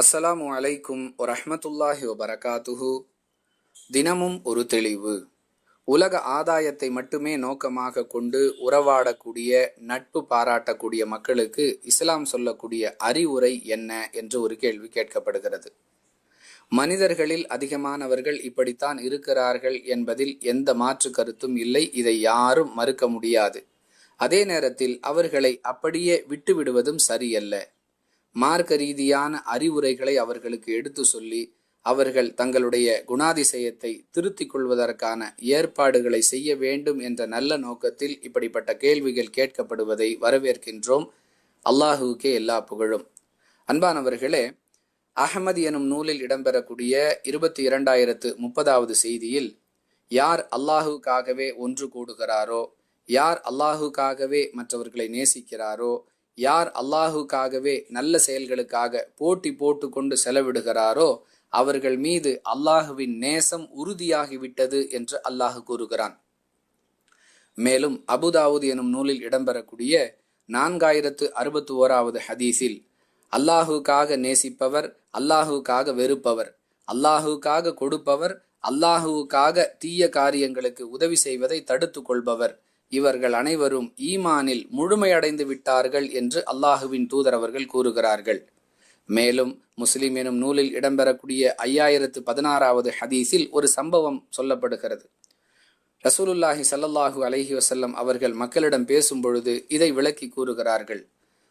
அஸ்ஸலாமு அலைக்கும் வரஹ்மத்துல்லாஹி வபரகாத்துஹு. தினமும் ஒரு தெளிவு. உலக ஆதாயத்தை மட்டுமே நோக்கமாக கொண்டு உறவாடக்கூடிய நட்பு பாராட்டக்கூடிய மக்களுக்கு இஸ்லாம் சொல்லக்கூடிய அறிவுரை என்ன என்று ஒரு கேள்வி கேட்கப்படுகிறது. மனிதர்களில் அதிகமானவர்கள் இப்படித்தான் இருக்கிறார்கள் என்பதில் எந்த மாற்று கருத்தும் இல்லை. இதை யாரும் மறுக்க முடியாது. அதே நேரத்தில் அவர்களை அப்படியே விட்டுவிடுவதும் சரியல்ல. மார்க்க ரீதியான அறிவுரைகளை அவர்களுக்கு எடுத்து சொல்லி அவர்கள் தங்களுடைய குணாதிசயத்தை திருத்திக் கொள்வதற்கான ஏற்பாடுகளை செய்ய வேண்டும் என்ற நல்ல நோக்கத்தில் இப்படிப்பட்ட கேள்விகள் கேட்கப்படுவதை வரவேற்கின்றோம். அல்லாஹுவுக்கே எல்லா புகழும். அன்பானவர்களே அகமது எனும் நூலில் இடம்பெறக்கூடிய இருபத்தி இரண்டாயிரத்து முப்பதாவது செய்தியில் யார் அல்லாஹுக்காகவே ஒன்று கூடுகிறாரோ யார் அல்லாஹுக்காகவே மற்றவர்களை நேசிக்கிறாரோ யார் அல்லாஹுக்காகவே நல்ல செயல்களுக்காக போட்டி போட்டு கொண்டு செலவிடுகிறாரோ அவர்கள் மீது அல்லாஹுவின் நேசம் உறுதியாகிவிட்டது என்று அல்லாஹு கூறுகிறான். மேலும் அபுதாவுத் எனும் நூலில் இடம்பெறக்கூடிய நான்காயிரத்து அறுபத்தி ஓராவது ஹதீஸில் அல்லாஹுக்காக நேசிப்பவர் அல்லாஹுக்காக வெறுப்பவர் அல்லாஹுக்காக கொடுப்பவர் அல்லாஹுவுக்காக தீய காரியங்களுக்கு உதவி செய்வதை தடுத்து கொள்பவர் இவர்கள் அனைவரும் ஈமானில் முழுமையடைந்து விட்டார்கள் என்று அல்லாஹுவின் தூதர் அவர்கள் கூறுகிறார்கள். மேலும் முஸ்லிம் எனும் நூலில் இடம்பெறக்கூடிய ஐயாயிரத்து பதினாறாவது ஹதீஸில் ஒரு சம்பவம் சொல்லப்படுகிறது. ரசூலுல்லாஹி சல்லல்லாஹு அலஹி வசல்லம் அவர்கள் மக்களிடம் பேசும் பொழுது இதை விளக்கி கூறுகிறார்கள்.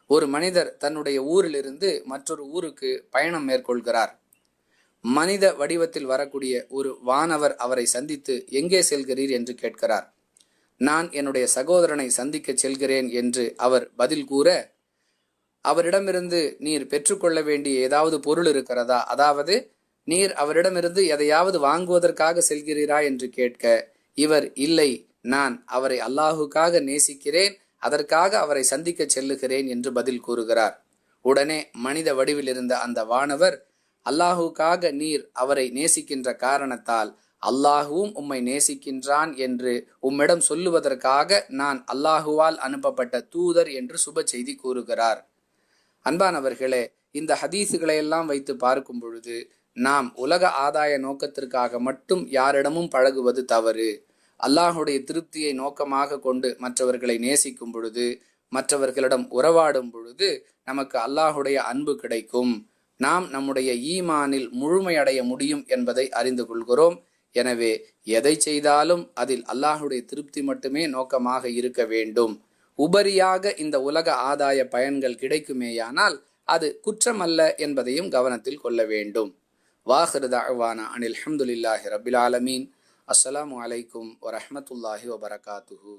ஒரு மனிதர் தன்னுடைய ஊரிலிருந்து மற்றொரு ஊருக்கு பயணம் மேற்கொள்கிறார். மனித வடிவத்தில் வரக்கூடிய ஒரு வானவர் அவரை சந்தித்து எங்கே செல்கிறீர் என்று கேட்கிறார். நான் என்னுடைய சகோதரனை சந்திக்கச் செல்கிறேன் என்று அவர் பதில் கூற அவரிடமிருந்து நீர் பெற்றுக்கொள்ள வேண்டிய ஏதாவது பொருள் இருக்கிறதா? அதாவது நீர் அவரிடமிருந்து எதையாவது வாங்குவதற்காக செல்கிறீரா என்று கேட்க இவர் இல்லை நான் அவரை அல்லாஹுக்காக நேசிக்கிறேன் அதற்காக அவரை சந்திக்க செல்லுகிறேன் என்று பதில் கூறுகிறார். உடனே மனித வடிவில் இருந்த அந்த வானவர் அல்லாஹுக்காக நீர் அவரை நேசிக்கின்ற காரணத்தால் அல்லாஹுவும் உம்மை நேசிக்கின்றான் என்று உம்மிடம் சொல்லுவதற்காக நான் அல்லாஹுவால் அனுப்பப்பட்ட தூதர் என்று சுப செய்தி கூறுகிறார். அன்பானவர்களே இந்த ஹதீஸுகளை எல்லாம் வைத்து பார்க்கும் பொழுது நாம் உலக ஆதாய நோக்கத்திற்காக மட்டும் யாரிடமும் பழகுவது தவறு. அல்லாஹுடைய திருப்தியை நோக்கமாக கொண்டு மற்றவர்களை நேசிக்கும் பொழுது மற்றவர்களிடம் உறவாடும் பொழுது நமக்கு அல்லாஹுடைய அன்பு கிடைக்கும். நாம் நம்முடைய ஈமானில் முழுமையடைய முடியும் என்பதை அறிந்து கொள்கிறோம். எனவே எதை செய்தாலும் அதில் அல்லாஹுடைய திருப்தி மட்டுமே நோக்கமாக இருக்க வேண்டும். உபரியாக இந்த உலக ஆதாய பயன்கள் கிடைக்குமேயானால் அது குற்றமல்ல என்பதையும் கவனத்தில் கொள்ள வேண்டும். வாஹிருதாவானா அனில் அஹமதுல்லாஹி ரபில் ஆலமீன். அஸ்ஸலாமு அலைக்கும் வரஹமத்துல்லாஹி வபரகாத்துஹூ.